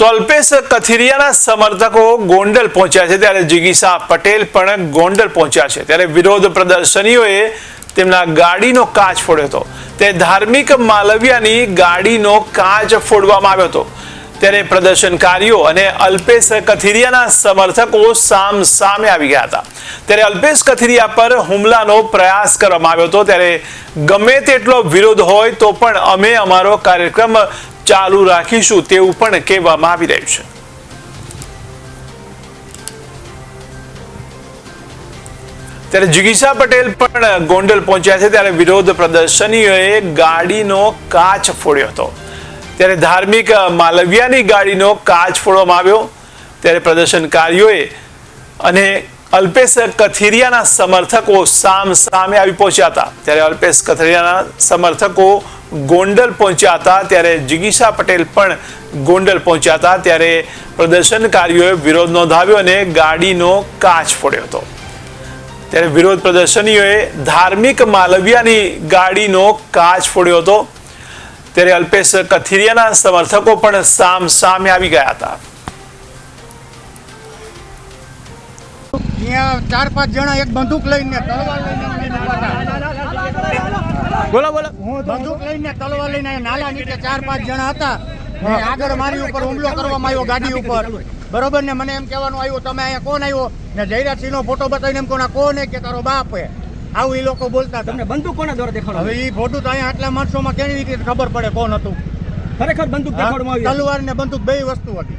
તો અલ્પેશ કથિરિયાના સમર્થકો ગોંડલ પહોંચ્યા છે. ત્યારે જિગીસા પટેલ પણ ગોંડલ પહોંચ્યા છે. ત્યારે વિરોધ પ્રદર્શનીઓએ તેમના ગાડીનો કાચ ફોડ્યો હતો. તે ધાર્મિક માલવિયાની ગાડીનો કાચ ફોડવામાં આવ્યો હતો. ત્યારે પ્રદર્શનકારીઓ અને અલ્પેશ કથિરિયાના સમર્થકો સામ સામે આવી ગયા હતા. ત્યારે અલ્પેશ કથિરિયા પર હુમલાનો પ્રયાસ કરવામાં આવ્યો હતો. ત્યારે ગમે તેટલો વિરોધ હોય તો પણ અમે અમારો કાર્યક્રમ ચાલુ રાખીશું તેવું પણ કહેવામાં આવી રહ્યું છે. ત્યારે જિગીસા પટેલ પણ ગોંડલ પહોંચ્યા છે ત્યારે વિરોધ પ્રદર્શનીઓએ ગાડીનો કાચ ફોડ્યો હતો. ત્યારે ધાર્મિક માલવિયાની ગાડીનો કાચ ફોડવામાં આવ્યો. ત્યારે પ્રદર્શનકારીઓએ અને અલ્પેશ કથિરિયાના સમર્થકો સામ સામે આવી પહોંચ્યા હતા. ત્યારે અલ્પેશ કથિરિયાના સમર્થકો ગોંડલ પહોંચ્યા હતા. ત્યારે જિગીસા પટેલ પણ ગોંડલ પહોંચ્યા હતા. ત્યારે પ્રદર્શનકારીઓએ વિરોધ નોંધાવ્યો અને ગાડીનો કાચ ફોડ્યો હતો. ત્યારે વિરોધ પ્રદર્શનીઓએ ધાર્મિક માલવિયાની ગાડીનો કાચ ફોડ્યો હતો. ત્યારે અલ્પેશ કથિરિયાના સમર્થકો પણ સામ સામે આવી ગયા હતા. ત્યાં ચાર પાંચ જણા એક બંદૂક લઈને તલવાર લઈને અમને ઊભા હતા. બોલો બોલો. બંદૂક લઈને તલવાર લઈને નાલા નીચે ચાર પાંચ જણા હતા. આગળ મારી ઉપર હુમલો કરવામાં આવ્યો ગાડી ઉપર. બરોબર ને મને એમ કહેવાનું આવ્યું તમે અહીંયા કોણ આવ્યો? ને જયરાજસિંહ નો ફોટો બતાવીને એમ કોના કોણ હે કે તારો બાપ હે આવું એ લોકો બોલતા તમને બંદૂક કોના દ્વારા દેખાડો હવે એ ફોટો તો અહીંયા આટલા માણસોમાં કેવી રીતે ખબર પડે કોણ હતું? ખરેખર બંદૂક દેખાડવામાં આવી તલવાર ને બંદૂક બે વસ્તુ હતી.